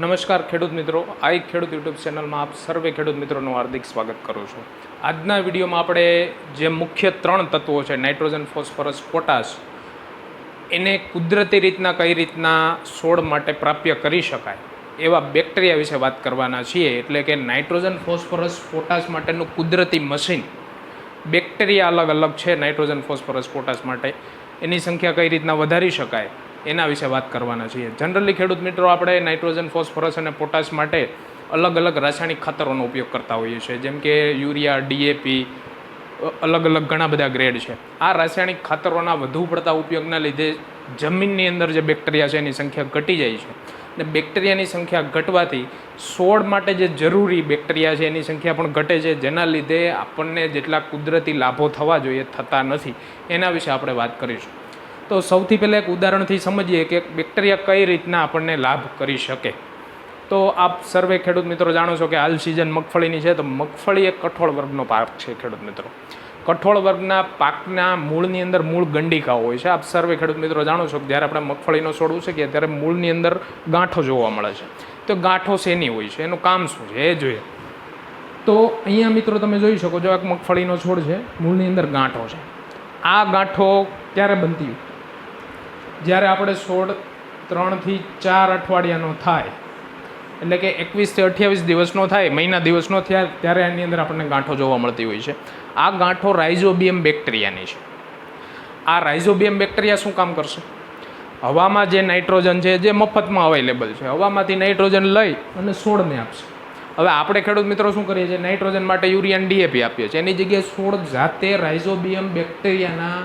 નમસ્કાર ખેડૂત મિત્રો. આ એક ખેડૂત યુટ્યુબ ચેનલમાં આપ સર્વે ખેડૂત મિત્રોનું હાર્દિક સ્વાગત કરું છું. આજના વિડીયોમાં આપણે જે મુખ્ય ત્રણ તત્વો છે, નાઇટ્રોજન, ફોસ્ફરસ, પોટાશ, એને કુદરતી રીતના કઈ રીતના છોડ માટે પ્રાપ્ય કરી શકાય એવા બેક્ટેરિયા વિશે વાત કરવાના છીએ. એટલે કે નાઇટ્રોજન, ફોસ્ફરસ, પોટાશ માટેનું કુદરતી મશીન. બેક્ટેરિયા અલગ અલગ છે, નાઇટ્રોજન, ફોસ્ફરસ, પોટાશ માટે. એની સંખ્યા કઈ રીતના વધારી શકાય? એના વિશે વાત કરવાના છીએ. જનરલી ખેડૂત મિત્રો, આપણે નાઇટ્રોજન, ફોસ્ફરસ અને પોટાશ માટે અલગ અલગ રાસાયણિક ખાતરોનો ઉપયોગ કરતા હોઈએ છીએ. જેમ કે યુરિયા ડીએપી અલગ અલગ ઘણા બધા ગ્રેડ છે. આ રાસાયણિક ખાતરોના વધુ પડતા ઉપયોગના લીધે જમીનની અંદર જે બેક્ટેરિયા છે એની સંખ્યા ઘટી જાય છે. અને બેક્ટેરિયાની સંખ્યા ઘટવાથી છોડ માટે જે જરૂરી બેક્ટેરિયા છે એની સંખ્યા પણ ઘટે છે. જેના લીધે આપણને જેટલા કુદરતી લાભો થવા જોઈએ, થતા નથી. એના વિશે આપણે વાત કરીશું. તો સૌથી પહેલાં એક ઉદાહરણથી સમજીએ કે બેક્ટેરિયા કઈ રીતના આપણને લાભ કરી શકે. તો આપ સર્વે ખેડૂત મિત્રો જાણો છો કે હાલ સિઝન મગફળીની છે, તો મગફળી એક કઠોળ વર્ગનો પાક છે ખેડૂત મિત્રો. કઠોળ વર્ગના પાકના મૂળની અંદર મૂળ ગંડિકાઓ હોય છે. આપ સર્વે ખેડૂત મિત્રો જાણો છો કે જ્યારે આપણે મગફળીનો છોડ ઉછેકીએ ત્યારે મૂળની અંદર ગાંઠો જોવા મળે છે. તો ગાંઠો શેની હોય છે? એનું કામ શું છે? એ જોઈએ. તો અહીંયા મિત્રો તમે જોઈ શકો છો એક મગફળીનો છોડ છે, મૂળની અંદર ગાંઠો છે. આ ગાંઠો ક્યારે બનતી હોય? જ્યારે આપણે છોડ ત્રણથી ચાર અઠવાડિયાનો થાય, એટલે કે એકવીસથી અઠ્યાવીસ દિવસનો થાય, મહિના દિવસનો થયા, ત્યારે એની અંદર આપણને ગાંઠો જોવા મળતી હોય છે. આ ગાંઠો રાઇઝોબિયમ બેક્ટેરિયાની છે. આ રાઇઝોબિયમ બેક્ટેરિયા શું કામ કરશે? હવામાં જે નાઇટ્રોજન છે, જે મફતમાં અવેલેબલ છે, હવામાંથી નાઇટ્રોજન લઈ અને છોડને આપશે. હવે આપણે ખેડૂત મિત્રો શું કરીએ છીએ? નાઇટ્રોજન માટે યુરિયા ડીએપી આપીએ છીએ. એની જગ્યાએ છોડ જાતે રાઇઝોબિયમ બેક્ટેરિયાના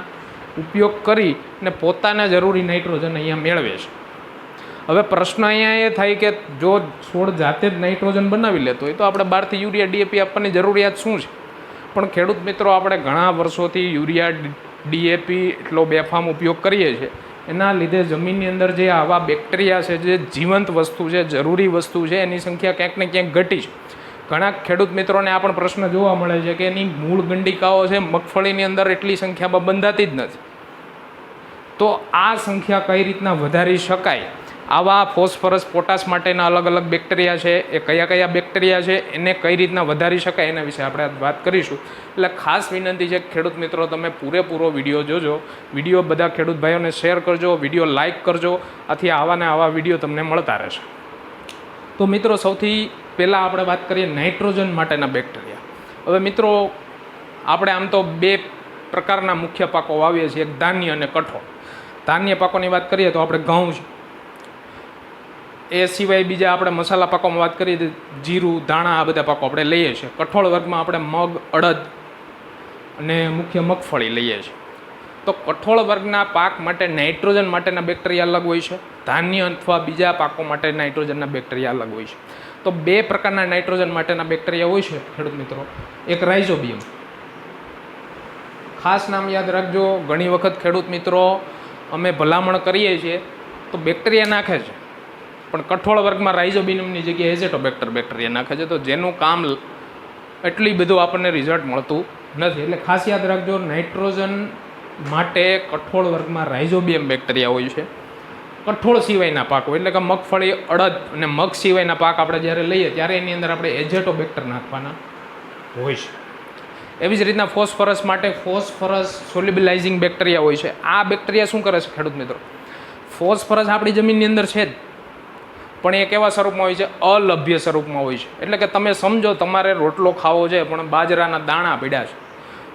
ઉપયોગ કરી અને પોતાના જરૂરી નાઇટ્રોજન અહીંયા મેળવે છે. હવે પ્રશ્ન અહીંયા એ થાય કે જો છોડ જાતે જ નાઇટ્રોજન બનાવી લેતો હોય તો આપણે બહારથી યુરિયા ડીએપી આપવાની જરૂરિયાત શું છે? પણ ખેડૂત મિત્રો, આપણે ઘણા વર્ષોથી યુરિયા ડીએપી એટલો બેફામ ઉપયોગ કરીએ છીએ. એના લીધે જમીનની અંદર જે આવા બેક્ટેરિયા છે, જે જીવંત વસ્તુ છે, જરૂરી વસ્તુ છે, એની સંખ્યા ક્યાંક ને ક્યાંક ઘટી છે. ઘણા ખેડૂત મિત્રોને આ પણ પ્રશ્ન જોવા મળે છે કે એની મૂળ ગંડિકાઓ છે, મગફળીની અંદર એટલી સંખ્યામાં બંધાતી જ નથી. તો આ સંખ્યા કઈ રીતના વધારી શકાય? આવા ફોસ્ફરસ પોટાશ માટેના અલગ અલગ બેક્ટેરિયા છે, એ કયા કયા બેક્ટેરિયા છે, એને કઈ રીતના વધારી શકાય એના વિશે આપણે વાત કરીશું. એટલે ખાસ વિનંતી છે ખેડૂત મિત્રો, તમે પૂરેપૂરો વીડિયો જોજો. વીડિયો બધા ખેડૂત ભાઈઓને શેર કરજો, વીડિયો લાઇક કરજો. આથી આવા ને આવા વીડિયો તમને મળતા રહેશે. તો મિત્રો, સૌથી પહેલાં આપણે વાત કરીએ નાઇટ્રોજન માટેના બેક્ટેરિયા. હવે મિત્રો, આપણે આમ તો બે પ્રકારના મુખ્ય પાકો વાવીએ છીએ, એક ધાન્ય અને કઠોળ. ધાન્ય પાકોની વાત કરીએ તો આપણે ઘઉં છે. એ સિવાય બીજા આપણે મસાલા પાકોમાં વાત કરીએ તો જીરું, ધાણા, આ બધા પાકો આપણે લઈએ છીએ. કઠોળ વર્ગમાં આપણે મગ, અડદ અને મુખ્ય મગફળી લઈએ છીએ. તો કઠોળ વર્ગના પાક માટે નાઇટ્રોજન માટેના બેક્ટેરિયા અલગ હોય છે. ધાન્ય અથવા બીજા પાકો માટે નાઇટ્રોજનના બેક્ટેરિયા અલગ હોય છે. તો બે પ્રકારના નાઇટ્રોજન માટેના બેક્ટેરિયા હોય છે, ખેડૂત મિત્રો. એક રાઇઝોબિયમ. ખાસ નામ યાદ રાખજો, ઘણી વખત ખેડૂત મિત્રો અમે ભલામણ કરીએ છીએ, તો બેક્ટેરિયા નાખે છે. પણ કઠોળ વર્ગમાં રાઇઝોબિયમની જગ્યાએ એઝેટોબેક્ટર બેક્ટેરિયા નાખે છે, તો જેનું કામ એટલી બધું આપણને રિઝલ્ટ મળતું નથી. એટલે ખાસ યાદ રાખજો, નાઇટ્રોજન માટે કઠોળ વર્ગમાં રાઇઝોબિયમ બેક્ટેરિયા હોય છે. કઠોળ સિવાયના પાકો એટલે કે મગફળી, અડદ અને મગ સિવાયના પાક આપણે જ્યારે લઈએ, ત્યારે એની અંદર આપણે એઝેટોબેક્ટર નાખવાના હોય છે. એવી જ રીતના ફોસ્ફરસ માટે ફોસ્ફરસ સોલ્યુબિલાઇઝિંગ બેક્ટેરિયા હોય છે. આ બેક્ટેરિયા શું કરે છે ખેડૂત મિત્રો? ફોસ્ફરસ આપણી જમીનની અંદર છે જ, પણ એ કેવા સ્વરૂપમાં હોય છે? અલભ્ય સ્વરૂપમાં હોય છે. એટલે કે તમે સમજો, તમારે રોટલો ખાવો છે, પણ બાજરાના દાણા પીડ્યા છે.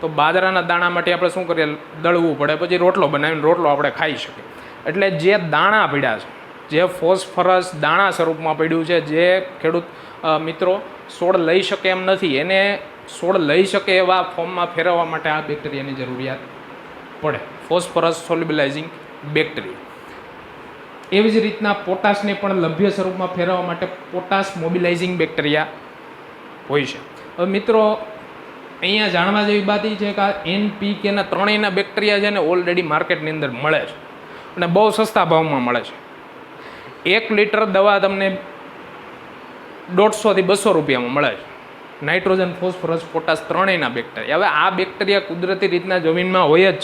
તો બાજરાના દાણા માટે આપણે શું કરીએ? દળવું પડે, પછી રોટલો બનાવીને રોટલો આપણે ખાઈ શકીએ. એટલે જે દાણા પીડ્યા છે, જે ફોસ્ફરસ દાણા સ્વરૂપમાં પડ્યું છે, જે ખેડૂત મિત્રો છોડ લઈ શકે એમ નથી, એને છોડ લઈ શકે એવા ફોર્મમાં ફેરવવા માટે આ બેક્ટેરિયાની જરૂરિયાત પડે. Phosphorus solubilizing bacteria. એવી જ રીતના પોટાશને પણ લભ્ય સ્વરૂપમાં ફેરવવા માટે પોટાશ મોબિલાઇઝિંગ બેક્ટેરિયા હોય છે. હવે મિત્રો અહીંયા જાણવા જેવી વાત છે કે આ એનપીકેના ત્રણેયના બેક્ટેરિયા છે ને ઓલરેડી માર્કેટની અંદર મળે છે. અને બહુ સસ્તા ભાવમાં મળે છે. એક લીટર દવા તમને દોઢસોથી બસો રૂપિયામાં મળે છે. નાઇટ્રોજન, ફોસ્ફરસ, પોટાશ ત્રણેયના બેક્ટેરિયા હવે આ બેક્ટેરિયા કુદરતી રીતના જમીનમાં હોય જ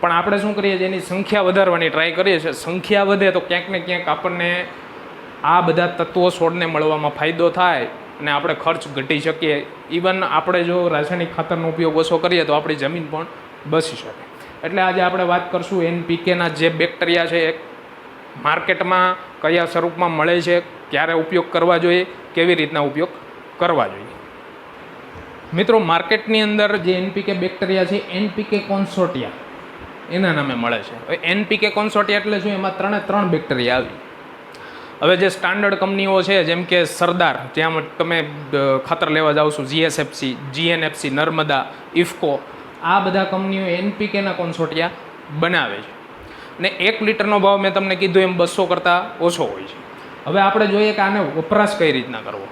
પણ આપણે શું કરીએ છીએ? એની સંખ્યા વધારવાની ટ્રાય કરીએ છીએ. સંખ્યા વધે તો ક્યાંક ને ક્યાંક આપણને આ બધા તત્વો છોડને મળવામાં ફાયદો થાય. અને આપણે ખર્ચ ઘટી શકીએ. ઇવન આપણે જો રાસાયણિક ખાતરનો ઉપયોગ ઓછો કરીએ તો આપણી જમીન પણ બચી શકે. એટલે આજે આપણે વાત કરશું એનપીકેના જે બેક્ટેરિયા છે, એ માર્કેટમાં કયા સ્વરૂપમાં મળે છે, ક્યારે ઉપયોગ કરવા જોઈએ, કેવી રીતના ઉપયોગ કરવા જોઈએ. મિત્રો, માર્કેટની અંદર જે એનપીકે બેક્ટેરિયા છે, એનપીકે કોન્સોટિયા એના નામે મળે છે. એનપીકે કોન્સોટિયા એટલે શું? એમાં ત્રણે ત્રણ બેક્ટેરિયા આવી. હવે જે સ્ટાન્ડર્ડ કંપનીઓ છે, જેમ કે સરદાર જ્યાં તમે ખાતર લેવા જાઓ છો જીએસએફસી જીએનએફસી નર્મદા, ઇફકો, આ બધા કંપનીઓ એનપીકેના કોન્સોટિયા બનાવે છે. ને એક લીટરનો ભાવ મેં તમને કીધું એમ બસો કરતાં ઓછો હોય છે. હવે આપણે જોઈએ કે આને વપરાશ કઈ રીતના કરવો.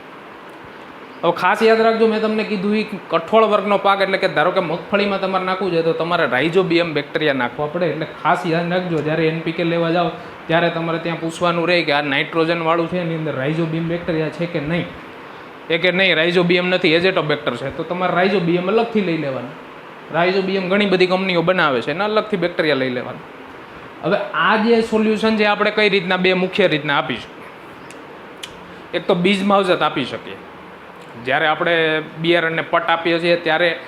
હવે ખાસ યાદ રાખજો, મેં તમને કીધું એ કઠોળ વર્ગનો પાક એટલે કે ધારો કે મગફળીમાં તમારે નાખવું છે, તો તમારે રાઇઝોબિયમ બેક્ટેરિયા નાખવા પડે. એટલે ખાસ યાદ રાખજો, જ્યારે એનપીકે લેવા જાઓ, ત્યારે તમારે ત્યાં પૂછવાનું રહે કે આ નાઇટ્રોજનવાળું છે, એની અંદર રાઇઝોબિયમ બેક્ટેરિયા છે કે નહીં? એ કે નહીં, રાઇઝોબિયમ નથી એજેટોબેક્ટર છે. તો તમારે રાઇઝોબિયમ અલગથી લઈ લેવાનું. રાઇઝોબિયમ ઘણી બધી કંપનીઓ બનાવે છે અને અલગથી બેક્ટેરિયા લઈ લેવાનું. હવે આ જે સોલ્યુશન છે, આપણે કઈ રીતના બે મુખ્ય રીતના આપીશું? એક તો બીજ માવજત આપી શકીએ. જ્યારે આપણે બિયારણને પટ આપીએ છીએ, ત્યારે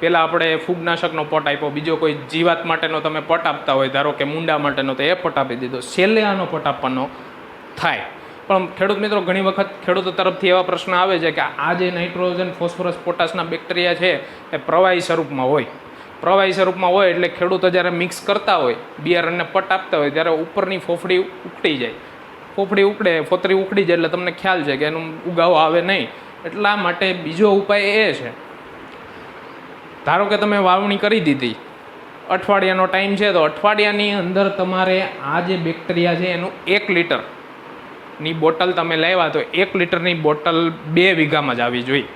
પહેલાં આપણે ફૂગનાશકનો પટ આપ્યો. બીજો કોઈ જીવાત માટેનો તમે પટ આપતા હોય, ધારો કે મુંડા માટેનો, તો એ પટ આપી દીધો. છેલ્લે આનો પટ આપવાનો થાય. પણ ખેડૂત મિત્રો, ઘણી વખત ખેડૂતો તરફથી એવા પ્રશ્ન આવે છે કે આ જે નાઇટ્રોજન, ફોસ્ફરસ, પોટાશના બેક્ટેરિયા છે, એ પ્રવાહી સ્વરૂપમાં હોય. પ્રવાહી સ્વરૂપમાં હોય એટલે ખેડૂતો જ્યારે મિક્સ કરતા હોય બિયારણને પટ આપતા હોય, ત્યારે ઉપરની ફોફડી ઉકળી જાય. ફોફડી ઉકળે, ફોતરી ઉકળી જાય એટલે તમને ખ્યાલ છે કે એનું ઉગાવો આવે નહીં. એટલા માટે બીજો ઉપાય એ છે. ધારો કે તમે વાવણી કરી દીધી, અઠવાડિયાનો ટાઈમ છે તો અઠવાડિયાની અંદર તમારે આ જે બેક્ટેરિયા છે એનું એક લીટરની બોટલ તમે લાવ્યા તો એક લીટરની બોટલ બે વીઘામાં જ આવી જોઈએ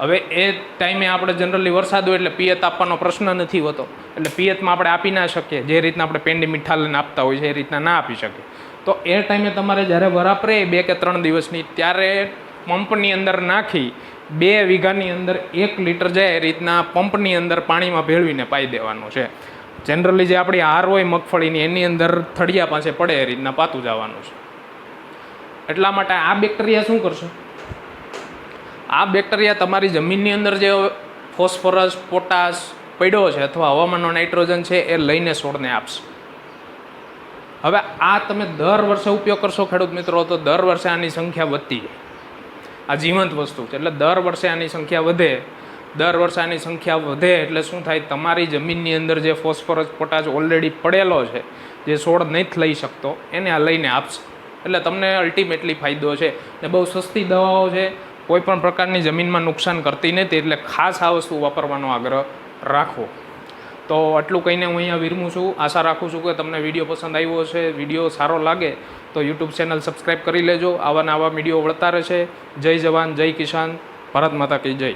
હવે એ ટાઈમે આપણે જનરલી વરસાદ હોય એટલે પિયત આપવાનો પ્રશ્ન નથી હોતો. એટલે પિયતમાં આપણે આપી ના શકીએ. જે રીતના આપણે પેંડી મીઠાલને આપતા હોય છે એ રીતના ના આપી શકીએ. તો એ ટાઈમે તમારે જ્યારે વરાપરે બે કે ત્રણ દિવસની, ત્યારે પંપની અંદર નાખી બે વીઘાની અંદર એક લીટર જાય એ રીતના પંપની અંદર પાણીમાં ભેળવીને પાઈ દેવાનું છે. જનરલી જે આપણી હાર હોય મગફળીની, એની અંદર થળિયા પાસે પડે એ રીતના પાતું જવાનું છે. એટલા માટે આ બેક્ટેરિયા શું કરશે? આ બેક્ટેરિયા તમારી જમીનની અંદર જે ફોસ્ફરસ પોટાશ પડ્યો છે અથવા હવામાનનો નાઇટ્રોજન છે એ લઈને છોડને આપશે. હવે આ તમે દર વર્ષે ઉપયોગ કરશો ખેડૂત મિત્રો, તો દર વર્ષે આની સંખ્યા વધતી જાય. આ જીવંત વસ્તુ છે. એટલે દર વર્ષે આની સંખ્યા વધે. દર વર્ષે આની સંખ્યા વધે એટલે શું થાય? તમારી જમીનની અંદર જે ફોસ્ફરસ, પોટાશ ઓલરેડી પડેલો છે, જે છોડ નથી લઈ શકતો, એને આ લઈને આપશે. એટલે તમને અલ્ટિમેટલી ફાયદો છે. ને બહુ સસ્તી દવાઓ છે. કોઈપણ પ્રકારની જમીનમાં નુકસાન કરતી નથી. એટલે ખાસ આ વસ્તુ વાપરવાનો આગ્રહ રાખવો તો આટલું કહીને હું અહીંયા વિરમું છું. આશા રાખું છું કે તમને વીડિયો પસંદ આવ્યો હશે. વીડિયો સારો લાગે તો યુટ્યુબ ચેનલ સબસ્ક્રાઈબ કરી લેજો. આવા નવા વીડિયો વળતા રહેશે. જય જવાન, જય કિસાન. ભારત માતા કી જય.